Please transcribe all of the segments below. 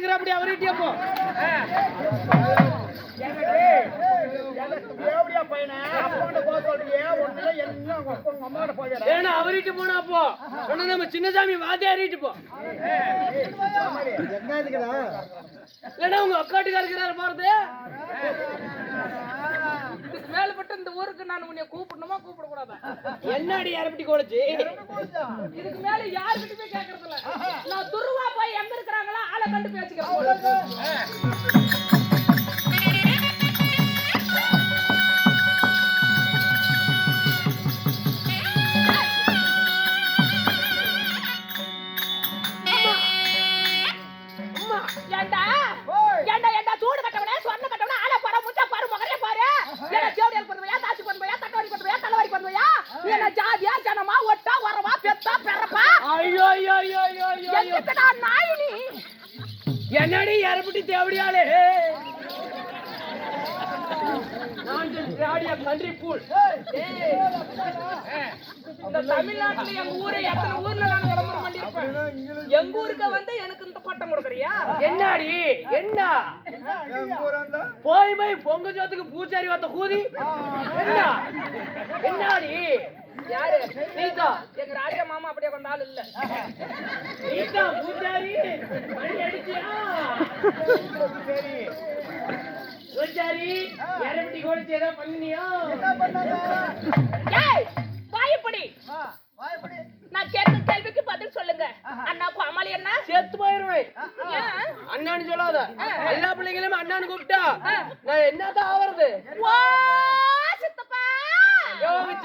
அப்பா உங்க அம்மாவோட போகிறேன் ஏன்னா அவர்கிட்ட போனா போ. நம்ம சின்னசாமி வாத்தியாரிட்டு போ. இல்லைன்னா உங்க அக்காட்டுக்கார இருக்கிறாரு போறது. மேலப்பட்ட இந்த ஊருக்கு நான் உன்னை கூப்பிடணுமா? கூப்பிட கூடாதா என்னடி அரப்பட்டி கோலச்சு? இதுக்கு மேல யாருக்கிட்டயுமே கேக்குறது இல்ல நான் துருவா போய் கண்டு பேசிக்கிறேன் நான் ஆடிய கன்றி பூல் இந்த தமிழ்நாட்டுல எங்க ஊரை எத்தனை ஊர்ல நான் விளம்பரம் பண்ணிருப்பேன் எங்க ஊருக்கு வந்து எனக்கு இந்த பட்டம் கொடுக்குறியா என்னடி? என்ன போய் போய் பொங்க ஜோத்துக்கு பூச்சாரி வந்த கூதி என்ன என்னடி யாரு நீதா எங்க ராஜா மாமா அப்படியே கொண்ட ஆள் இல்ல நீதா பூச்சாரி மணி அடிச்சியா சரி இரப்பட்டி கோலிச்சு ஏதோ பண்ணினியா? ஏய் வாயப்படி. நான் கேட்ட கேள்விக்கு பதில் சொல்லுங்க. அண்ணா கோமாளி அண்ணா? செத்து போயிருவேன்? அண்ணான்னு சொல்லாத. எல்லா பிள்ளைங்களும் அண்ணான்னு கூப்பிட்டா நான் என்னதான் ஆவறது? சித்தப்பா.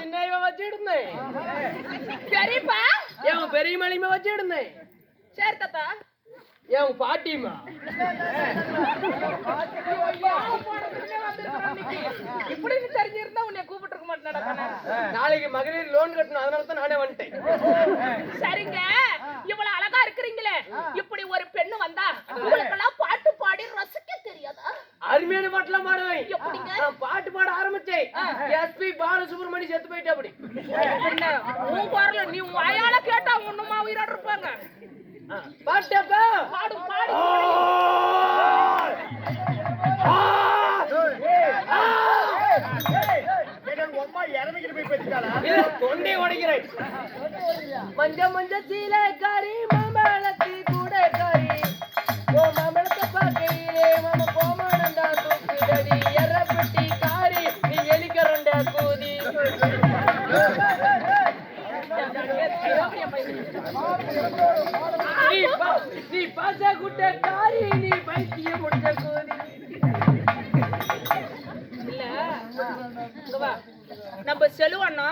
சின்ன இவன் வச்சிடுந்தேன். பெரியப்பா பெரிய மலிமை வச்சிடுந்தேன். சரி தாத்தா. என் பாட்டிமா இப்படி நீ தெரிஞ்சிருந்தா உன்னை கூப்பிட்டு இருக்க மாட்டேன் நாளைக்கு மகளிர் லோன் கட்டணும் அதனால தான் நானே வந்துட்டேன். சரிங்க. இவ்வளவு அழகா இருக்கிறீங்களே. இப்படி ஒரு பெண்ணு வந்தா உங்களுக்கெல்லாம் பாட்டு பாடி ரசிக்க தெரியாதா? அருமையான பாட்டுலாம் பாடுவேன். பாட்டு பாட ஆரம்பிச்சேன். எஸ்பி பாலசுப்ரமணி செத்து போயிட்டு அப்படி. பாட்டப்பா பாடு பாடு தொண்டை உடைக்கிறேன் மஞ்ச மஞ்ச சீலைக்காரி நம்ம செலுவண்ணா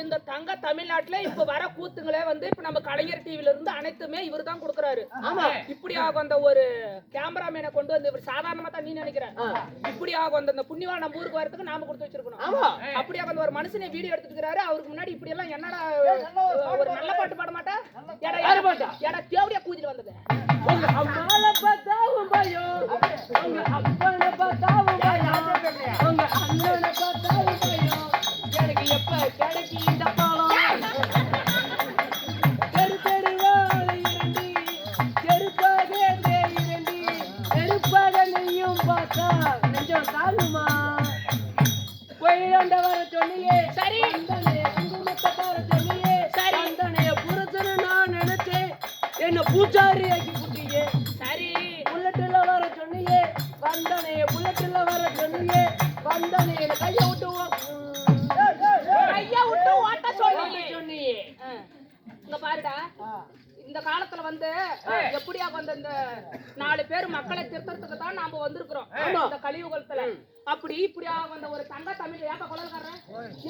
இந்த தங்க தமிழ்நாட்டுல இப்ப வர கூத்துங்களே வந்து இப்ப நம்ம கலைஞர் டிவில இருந்து அனைத்துமே இவர் தான் கொடுக்கறாரு. ஆமா. இப்படியாக அந்த ஒரு கேமராமேனை கொண்டு வந்து இவர் சாதாரணமா தான் நீ நினைக்கிற? இப்படியாக அந்த இந்த புண்ணியவா நம்ம ஊருக்கு வரதுக்கு நாம கொடுத்து வச்சிருக்கணும். அப்படியாக அந்த ஒரு மனுஷனை வீடியோ எடுத்துட்டு இருக்காரு அவருக்கு முன்னாடி இப்படி எல்லாம் என்னடா ஒரு நல்ல பாட்டு பாட. மாட்டா? எடா யாரு பாட்டா? எடா தேவடியா கூதிட்டு வந்தது. உங்க அம்மால பார்த்தாவும் பயம். உங்க அப்பனை பார்த்தாவும் பயம். உங்க அண்ணனை பார்த்தாவும் என்ன பூச்சாரி ஆக்கி புட்டியே சரி புல்லட்டுல வர சொன்னியே வந்தனைய புல்லட்டுல வர சொன்னியே வந்தனைய கைய விட்டு ஓ- கையா விட்டு ஓட்ட சொல்லி சொன்னியே. இங்க பாருடா இந்த காலத்துல வந்து எப்படியா வந்து இந்த நாலு பேர் மக்களை திருத்தறதுக்கு தான் நாம வந்திருக்கிறோம். இந்த கலியுகத்துல. அப்படி இப்படியா வந்த ஒரு தங்க தமிழ் ஏப்பா குழந்தைக்காரன்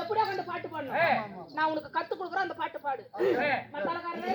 எப்படியா வந்து பாட்டு பாடணும்? நான் உனக்கு கத்து கொடுக்குறேன் அந்த பாட்டு பாடு. மத்தாளக்காரனே,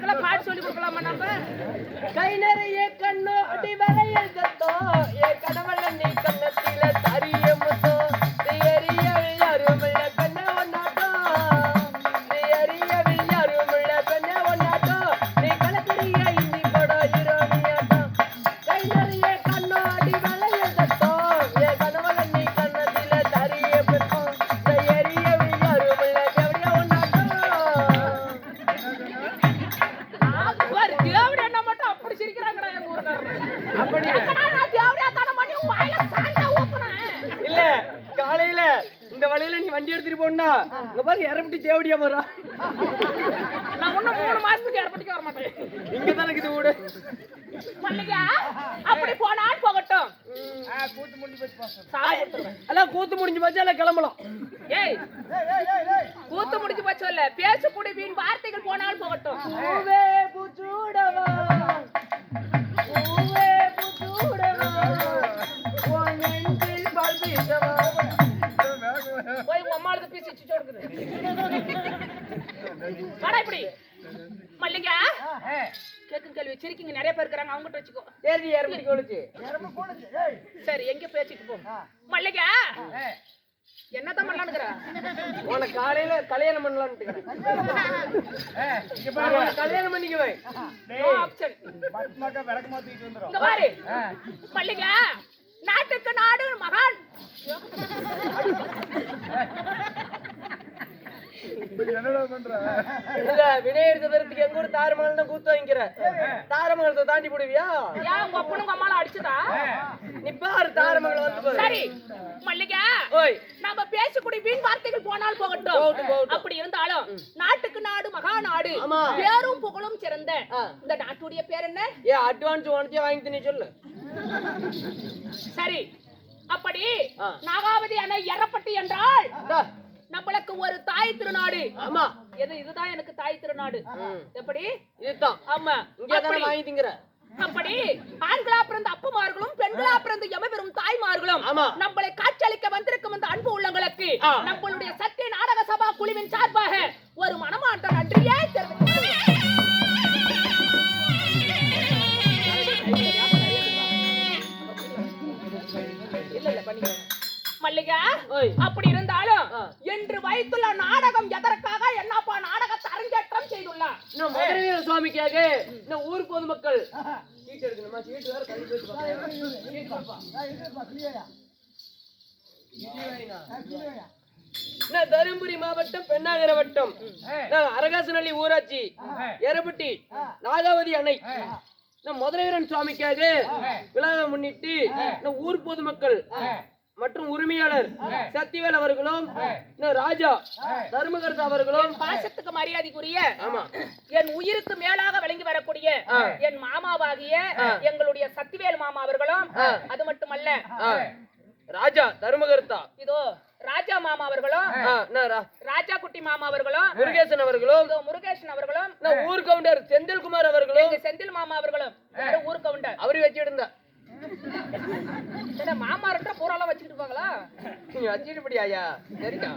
இந்த பாட்டு சொல்லி கொடுக்கலாமா நம்ம? கை நிறைய கண்ணோ அடி வரையோ ஏ கடவுள் போனா இங்க பாரு இறப்பிட்டு தேவடியா போறா. நான் இன்னும் மூணு மாசத்துக்கு ஏற்படுத்திக்க வர மாட்டேன். இங்க தான் இருக்குது வீடு. மல்லிகா அப்படி போனால் போகட்டும். கூத்து முடிஞ்சு போச்சு. எல்லாம் கூத்து முடிஞ்சு போச்சு எல்லாம் கிளம்பலாம். ஏய் ஏய், ஏய், ஏய், ஏய். கூத்து முடிஞ்சு போச்சு இல்ல பேசக்கூடிய வீண் வார்த்தைகள் போனால் போகட்டும். வாடா இப்படி. மல்லிகா. ஏய், கேக்கும் கேள்வி சிரிக்கிங்க. நிறைய பேர் இருக்கிறாங்க. அவங்ககிட்ட வச்சுக்கோ. கொளுச்சு எறும்பு. ஏய், சரி எங்க பேசிட்டு போ. மல்லிகா. என்னதான் பண்ணலான்னுக்குற? உனக்கு காலையில கல்யாணம் பண்ணலாம்னு கல்யாணம் பண்ணிக்குவேன் ஆப்ஷன். இங்க பாரு. ஆ. மல்லிகா நாட்டுக்கு நாடு மகான்? இல்ல விநாயகர் சதுரத்துக்கு எங்க தான் கூத்து வாங்கிக்கிற. தாரமங்கலத்தை தாண்டி போடுவியா? ஏன் உங்க அப்பனும் உங்க அம்மாலும் அடிச்சுதா? நீ பாரு தாரமங்கலம் வந்து பாரு. சரி மல்லிகா ஓய். நம்ம பேசக்கூடிய வீண் வார்த்தைகள் போனால் போகட்டும். அப்படி இருந்தாலும் நாட்டுக்கு நாடு மகா நாடு. பேரும் புகழும் சிறந்த. இந்த நாட்டுடைய பேர் என்ன? ஏ அட்வான்ஸ் உனக்கே வாங்கி சொல்லு. சரி அப்படி. நாகாவதி அணை எறப்பட்டி என்றால். நம்மளுக்கு ஒரு தாய் திருநாடு. ஆமா. எது இதுதான் எனக்கு தாய் திருநாடு. எப்படி? இதுதான். ஆமா. இங்கே தானே அப்படி- வாங்கி திங்கிற அப்படி. ஆண்களா பிறந்த அப்பமார்களும் பெண்களா பிறந்த எமபெரும் தாய்மார்களும். நம்மளை காட்சியளிக்க வந்திருக்கும் இந்த அன்பு உள்ளங்களுக்கு. நம்மளுடைய சத்திய நாடக சபா குழுவின் சார்பாக ஒரு மனமார்ந்த நன்றியே தெரிவித்துக் மல்லிகா. அப்படி இருந்தாலும். என்று வைத்துள்ள நாடகம் எதற்காக என்னப்பா நாடகத்தை அரங்கேற்றம் செய்துள்ளார் இன்னும் மதுரவீர சுவாமிக்காக இன்னும் ஊர் பொதுமக்கள். சீட்டு எடுக்கணுமா? வேற தருமபுரி மாவட்டம் பெண்ணாகர வட்டம்? அரகாசனள்ளி ஊராட்சி. எரப்பட்டி நாகாவதி அணை. நான் மதுரவீரன் சுவாமிக்காக விழாவை முன்னிட்டு ஊர் பொதுமக்கள் மற்றும் உரிமையாளர் சத்திவேல் அவர்களும் ராஜா தர்மகர்த்தா அவர்களும் பாசத்துக்கு மரியாதைக்குரிய என் உயிருக்கு மேலாக விளங்கி வரக்கூடிய என் மாமாவாகிய எங்களுடைய சத்திவேல் மாமா அவர்களும் அது மட்டுமல்ல. ராஜா தர்மகர்த்தா. இதோ ராஜா மாமா அவர்களும் ராஜா குட்டி மாமா அவர்களும் முருகேசன் அவர்களும் முருகேசன் அவர்களும் ஊர் கவுண்டர் செந்தில்குமார் அவர்களும் செந்தில் மாமா அவர்களும் ஊர் கவுண்டர். அவரு இருந்தா என்ன மாமா இருந்தா பூராலாம் வச்சுட்டு இருப்பாங்களா? ஐயா சரிக்கா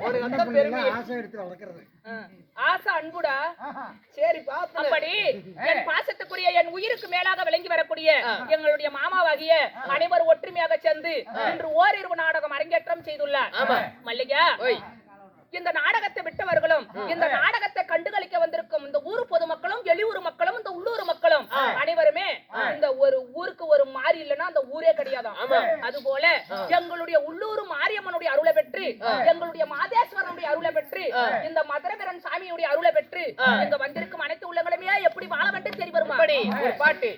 உனக்கு அந்த பெருமை ஆசை எடுத்து வளர்க்கறது. ஆ. ஆசை அன்புடா. சரி பாத்து. அப்படி என் பாசத்துக்குரிய என் உயிருக்கு மேலாக விளங்கி வரக்கூடிய எங்களுடைய மாமாவாகிய அனைவரும் ஒற்றுமையாக சேர்ந்து இன்று ஓரிரவு நாடகம் அரங்கேற்றம் செய்துள்ளார். மல்லிகா ஓய். இந்த நாடகத்தை விட்டவர்களும் இந்த நாடகத்தை கண்டுகளிக்க வந்திருக்கும் இந்த ஊர் பொதுமக்களும் வெளியூர் மக்களும் இந்த உள்ளூர் மக்களும் அனைவருமே இந்த ஒரு ஊருக்கு ஒரு மாறி இல்லைன்னா அந்த ஊரே கிடையாதாம். அது போல எங்களுடைய உள்ளூர் மாரியம்மனுடைய அருளை பெற்று எங்களுடைய மாதேஸ்வரனுடைய அருளை பெற்று இந்த மதுரவீரன் சாமியுடைய அருளை பெற்று இங்க வந்திருக்கும் அனைத்து உள்ளங்களுமே எப்படி வாழ வேண்டும் தெரிய வருமா பாட்டு.